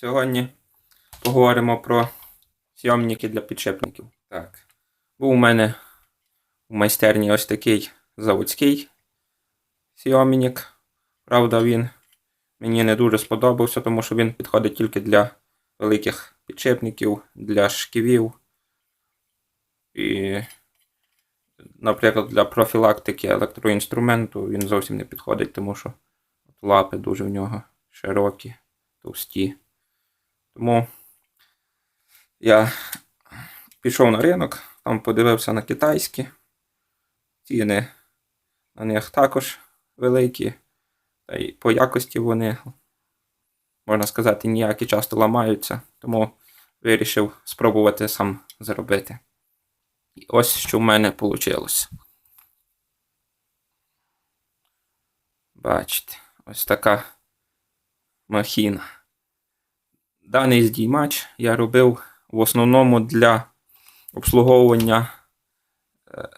Сьогодні поговоримо про сйомники для підшипників. Так. Був у мене у майстерні ось такий заводський сйомник. Правда, він мені не дуже сподобався, тому що він підходить тільки для великих підшипників, для шківів. І, наприклад, для профілактики електроінструменту він зовсім не підходить, тому що лапи дуже в нього широкі, товсті. Тому я пішов на ринок, там подивився на китайські. Ціни на них також великі. Та й по якості вони, можна сказати, ніякі часто ламаються. Тому вирішив спробувати сам зробити. І ось що в мене вийшло. Бачите, ось така махіна. Даний здіймач я робив в основному для обслуговування е,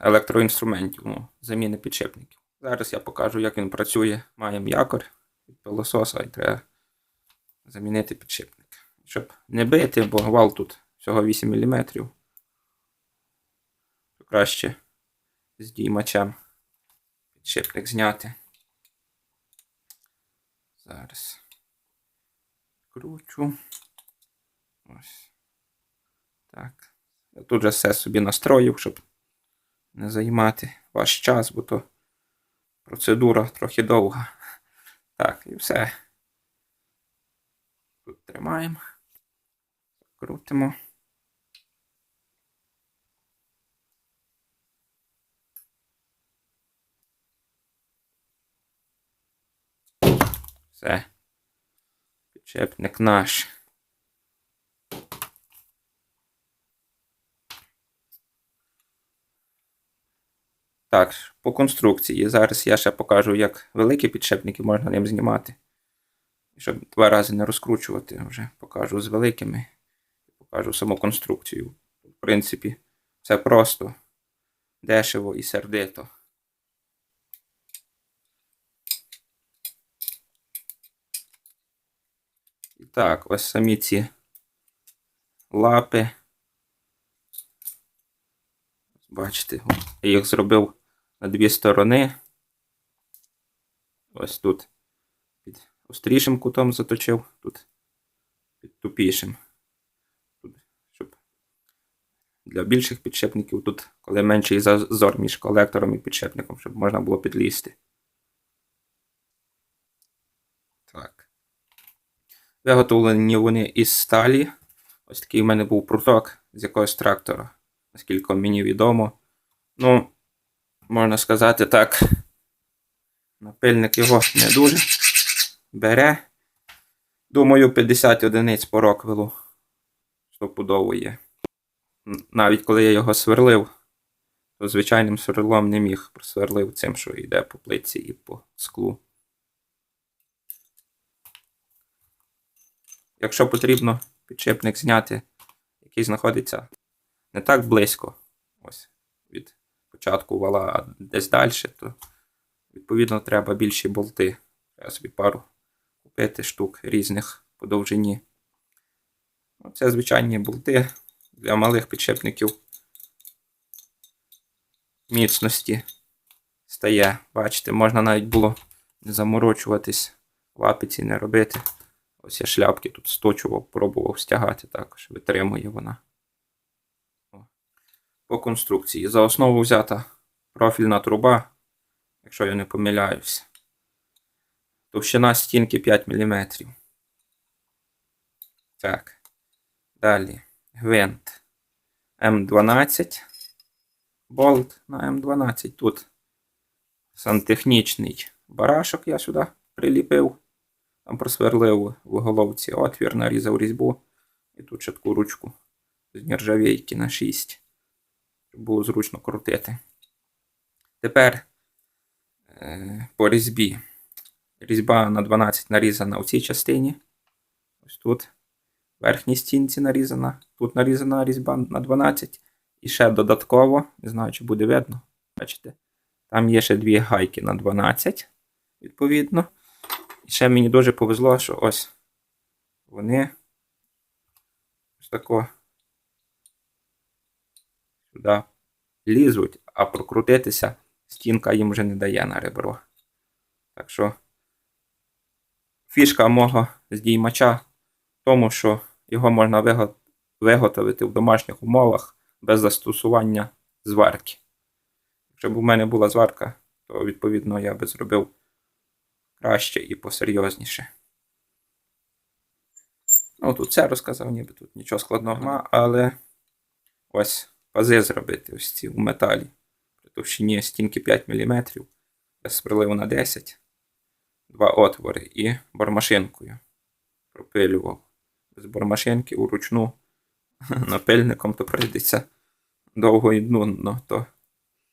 електроінструментів, ну, заміни підшипників. Зараз я покажу, як він працює. Маємо якорь від пилососа і треба замінити підшипник. Щоб не бити, бо вал тут всього 8 мм. Краще з діймачем підшипник зняти. Зараз кручу. Ось. Так. Я тут же все собі настроїв, щоб не займати ваш час, бо то процедура трохи довга. Так, і все. Тут тримаємо. Крутимо. Все. Підшипник наш. Так, по конструкції. Зараз я ще покажу, як великі підшипники можна ним знімати. Щоб два рази не розкручувати, вже покажу з великими. Покажу саму конструкцію. В принципі, все просто, дешево і сердито. І так, ось самі ці лапи. Бачите, я їх зробив на дві сторони. Ось тут під острішим кутом заточив, тут під тупішим. Тут, щоб для більших підшипників тут, коли менший зазор між колектором і підшипником, щоб можна було підлізти. Так. Виготовлені вони із сталі. Ось такий в мене був пруток з якогось трактора, наскільки мені відомо. Ну, можна сказати так, напильник його не дуже бере. Думаю, 50 одиниць по роквелу стопудово є. Навіть коли я його сверлив, то звичайним сверлом не міг просверлив цим, що йде по плитці і по склу. Якщо потрібно підшипник зняти, який знаходиться не так близько, ось від початку вала, а десь далі, то відповідно треба більші болти. Треба собі пару купити штук різних по довжині. Це звичайні болти для малих підшипників міцності стає. Бачите, можна навіть було не заморочуватись, лапиці не робити. Ось я шляпки тут сточував, пробував стягати також, витримує вона. По конструкції. За основу взята профільна труба, якщо я не помиляюся. Товщина стінки 5 мм. Так. Далі гвинт М12. Болт на М12. Тут сантехнічний барашок я сюди приліпив. Там просверлив в головці отвір, нарізав різьбу. І тут ще ручку з нержавійки на 6. Щоб було зручно крутити. Тепер е, по різьбі. Різьба на 12 нарізана у цій частині. Ось тут. В верхній стінці нарізана. Тут нарізана різьба на 12. І ще додатково, не знаю, чи буде видно. Бачите? Там є ще дві гайки на 12, відповідно. І ще мені дуже повезло, що ось вони ось тако сюди лізуть, а прокрутитися стінка їм вже не дає на ребро. Так що фішка мого здіймача в тому, що його можна виготовити в домашніх умовах без застосування зварки. Якщо б у мене була зварка, то відповідно я би зробив краще і посерйозніше. Ну, тут все розказав, ніби тут нічого складного нема, але ось пази зробити ось ці в металі. При товщині стінки 5 мм, без приливу на 10, два отвори і бормашинкою пропилював. Без бормашинки уручну напильником, то прийдеться довго і нудно то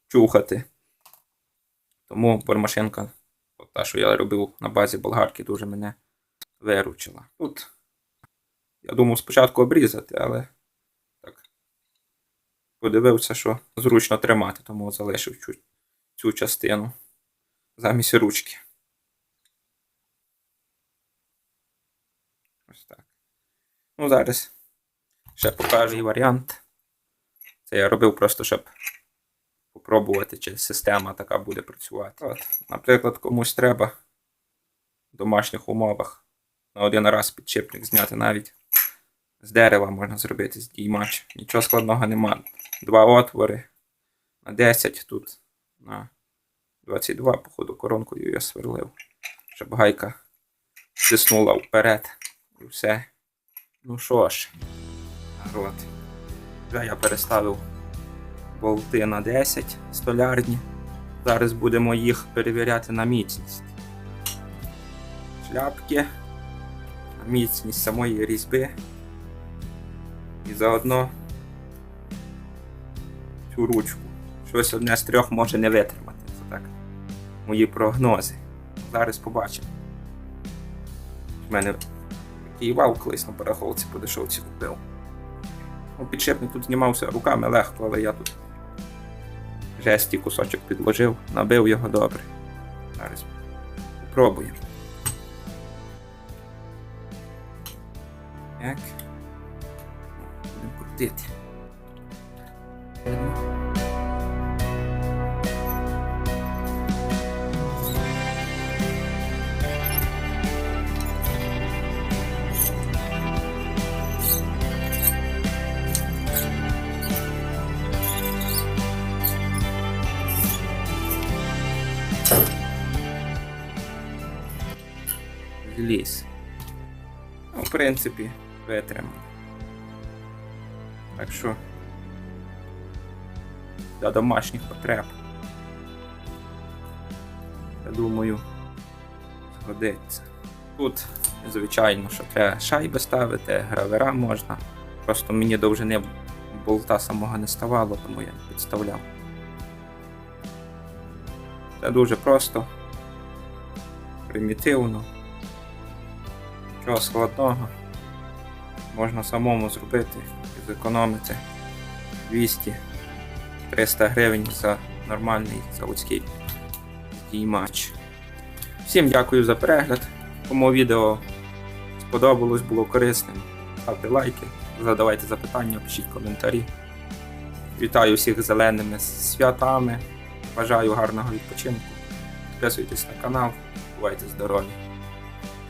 чухати. Тому бормашинка, та, що я робив на базі болгарки, дуже мене виручила. Тут я думав спочатку обрізати, але так подивився, що зручно тримати, тому залишив цю, цю частину замість ручки. Ось так. Ну, зараз ще покажу і варіант. Це я робив просто, щоб попробувати, чи система така буде працювати. От, наприклад, комусь треба в домашніх умовах на один раз підшипник зняти навіть з дерева можна зробити здіймач. Нічого складного нема. Два отвори на 10 тут на 22, походу, коронкою я сверлив. Щоб гайка тиснула вперед. І все. Ну що ж, народ. Вже я переставив болти на 10 столярні. Зараз будемо їх перевіряти на міцність. Шляпки, міцність самої різьби. І заодно цю ручку. Щось одне з трьох може не витримати. Це так. Мої прогнози. Зараз побачимо. У мене такий вал колись на барахолці дешевці купив. Ну, підшипник тут знімався руками легко, але я тут жесті кусочок підложив, набив його добре. Зараз спробуємо. Так. Будемо крутити. Зліз. Ну, в принципі, витримав. Так що для домашніх потреб. Я думаю, згодиться. Тут, звичайно, що треба шайби ставити, гравера можна. Просто мені довжини болта самого не ставало, тому я не підставляв. Це дуже просто, примітивно, нічого складного. Можна самому зробити і зекономити 200-300 гривень за нормальний заводський матч. Всім дякую за перегляд. Кому відео сподобалось, було корисним. Ставте лайки, задавайте запитання, пишіть коментарі. Вітаю всіх зеленими святами. Бажаю гарного відпочинку. Підписуйтесь на канал, бувайте здорові!